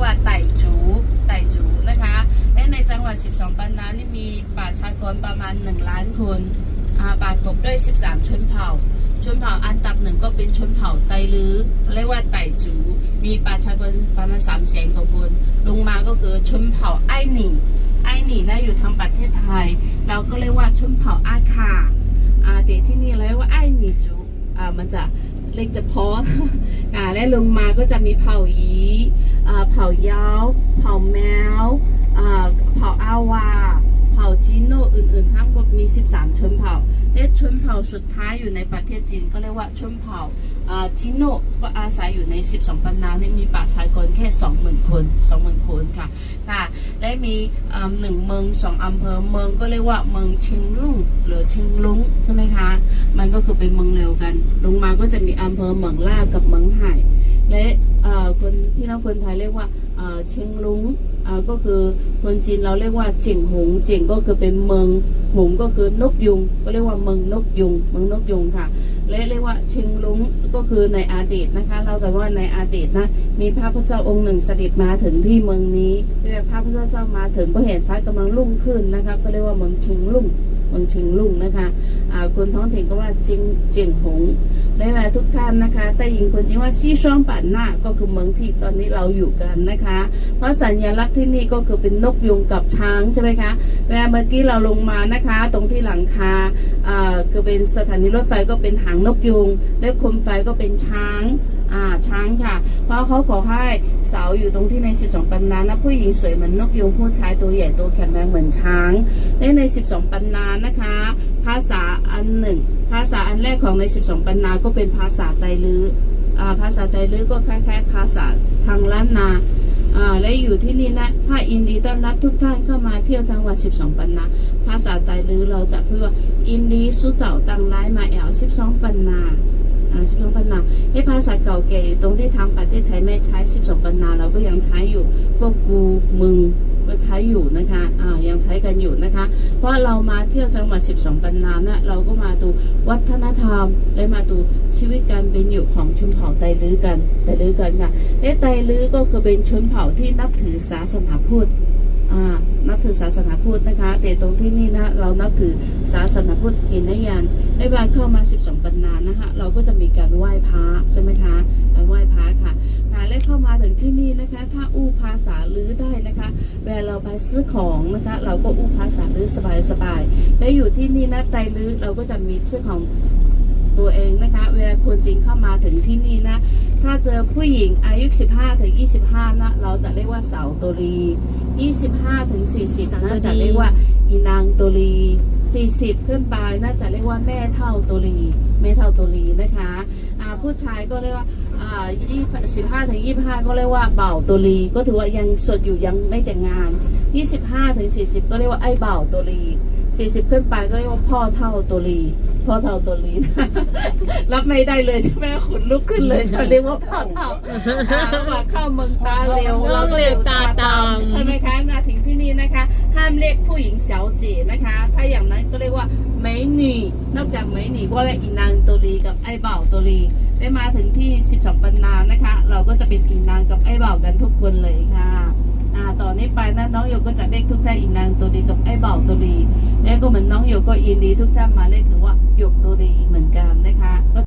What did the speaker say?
กว่าไต่จูไต่จูนะคะและในจังหวัด 12 ปันนานี่มีประชากรประมาณ 1 ล้านคนอ่าประกอบด้วย 13 ชนเผ่า ชนเผ่าอันดับหนึ่งก็เป็นชนเผ่าไตลือเรียกว่าไต่จู มีประชากรประมาณ3 0 0แสนกว่าคน ลงมาก็คือชนเผ่าไอหนีไอหนีนะอยู่ทางประเทศไทย เราก็เรียกว่าชนเผ่าอาคาอาเด็กที่นี่เรียกว่าไอหนีจูมันจะ เล็กจะพออ่าและลงมาก็จะมีเผ่ายีเผ่ายาวเผ่าแมวเผ่าอาวา เผ่าชิโนอื่นๆทั้งหมด 13 ชนเผ่าและชนเผ่าสุดท้ายอยู่ในประเทศจีนก็เรียกว่าชนเผ่าอาจีโนก็อาศัยอยู่ใน 12 ปันนาเนี่ยมีประชากรแค่ 20,000 คน 20,000 คนค่ะค่ะและมีอ่าหนึ่งเมืองสองอำเภอเมืองก็เรียกว่าเมืองชียงรุ่งหรือชียงลุงใช่ไหมคะ มันก็คือเป็นเมืองเร็วกัน ลงมาก็จะมีอำเภอเมืองล่ากับเมืองไห่และ คนไทยเรียกว่าเชียงลุงก็คือคนจีนเราเรียกว่าเจียงหงเจียงก็คือเป็นเมืองหงก็คือนกยุง ก็เรียกว่าเมืองนกยุงเมืองนกยุงค่ะและเรียกว่าเชียงลุงก็คือในอดีตนะคะเราแต่ว่าในอดีตนะมีพระพุทธเจ้าองค์หนึ่งเสด็จมาถึงที่เมืองนี้เรียกพระพุทธเจ้ามาถึงก็เห็นพระกำลังรุ่งขึ้นนะคะก็เรียกว่าเมืองเชียงลุง เมืองเชียงลุงนะคะอ่าคนท้องถิ่นก็ว่าจิงเจียงหงและมาทุกท่านนะคะแต่หญิงคนจริงว่าซี่ช่วงป่านหน้าก็คือเมืองที่ตอนนี้เราอยู่กันนะคะ เพราะสัญลักษณ์ที่นี่ก็คือเป็นนกยุงกับช้างใช่ไหมคะเวลาเมื่อกี้เราลงมานะคะ ตรงที่หลังคาอ่าคือเป็นสถานีรถไฟก็เป็นหางนกยุงและคมไฟก็เป็นช้างอ่า ช้งค่ะ เพราะเขาขอให้สาวอยู่ตรงที่ใน 12 ปันนานะผู้หญิงสวยเหมือนนกยุงผู้ชายตัวใหญ่ตัวแข็งแรงเหมือนช้างและใน 12 ปันนานะคะ ภาษาอันหนึ่ง ภาษาอันแรกของใน 12 ปันนาก็เป็นภาษาไตลืออภาษาไตลือก็คล้ายๆ ภาษาทางล้านนาและอยู่ที่นี่นะถ้าอินดีต้อนรับทุกท่านเข้ามาเที่ยวจังหวัด 12 ปันนา ภาษาไตลือเราจะพูดว่าอินดีสุเจ้าตังไลมาแอล 12 ปันนา 12ปันนาไอ้ภาษาเก่าแก่อยู่ตรงที่ทางประเทศไทยไม่ใช้ 12ปันนาเราก็ยังใช้อยู่พวกกูมึงก็ใช้อยู่นะคะอ่ายังใช้กันอยู่นะคะ เพราะเรามาเที่ยวจังหวัด 12 ปันนานะเราก็มาดูวัฒนธรรม และมาดูชีวิตการเป็นอยู่ของชนเผ่าไตลื้อกันไตลื้อกันค่ะและไตลื้อก็คือเป็นชนเผ่าที่นับถือศาสนาพุทธ นับถือศาสนาพุทธนะคะ แต่ตรงที่นี่นะเรานับถือศาสนาพุทธเห็นได้ยังในวันเข้ามา 12ปันนานะคะเราก็จะมีการไหว้พระใช่ไหมคะการไหว้พระค่ะค่ะและเข้ามาถึงที่นี่นะคะ ถ้าอู้ภาษาลือได้นะคะเวลาเราไปซื้อของนะคะ เราก็อู้ภาษาลือสบายๆและอยู่ที่นี่นะไตลือเราก็จะมีซื้อของ ตัวเองนะคะ เวลาคนจีนเข้ามาถึงที่นี่นะ ถ้าเจอผู้หญิงอายุ 15 ถึง 25 นะ เราจะเรียกว่าสาวตัวรี 25 ถึง 40น่าจะเรียกว่าอีนางตัวรี 40 ขึ้นไปน่าจะเรียกว่าแม่เท่าตัวรี แม่เท่าตัวรีนะคะอ่าผู้ชายก็เรียกว่าอ่า15ถึง25ก็เรียกว่าเบ่าวตัวรี ก็ถือว่ายังสดอยู่ยังไม่แต่งงาน25ถึง40ก็เรียกว่าไอ้เบ่าวตัวรี40ขึ้นไปก็เรียกว่าพ่อเท่าตัวรี พ่อเท่าตัวลีน รับไม่ได้เลยใช่ไหมขุนลุกขึ้นเลยใช่เรียกว่าพ่อเท่าว่าเข้าเมืองตาเร็วเราเร็วตาตามใช่ไหมคะมาถึงที่นี่นะคะ ห้ามเรียกผู้หญิงเฉาจีนะคะ ถ้าอย่างนั้นก็เรียกว่าเมหนีนอกจากเมหนีก็เรียกอีนางตัวลีกับไอ้เบาตัวลีได้มาถึงที่สิบสองปันนานะคะ เราก็จะเป็นอีนางกับไอ้เบากันทุกคนเลยค่ะ อ่าต่อนนี้ไปนะน้องโยก็จะเรียกทุกท่านอีนางตัวดีกับไอ้เบ่าวตัวดีแล้วก็เหมือนน้องโยก็ยินดีทุกท่านมาเรียกถือว่าโยกตัวดีเหมือนกันนะคะ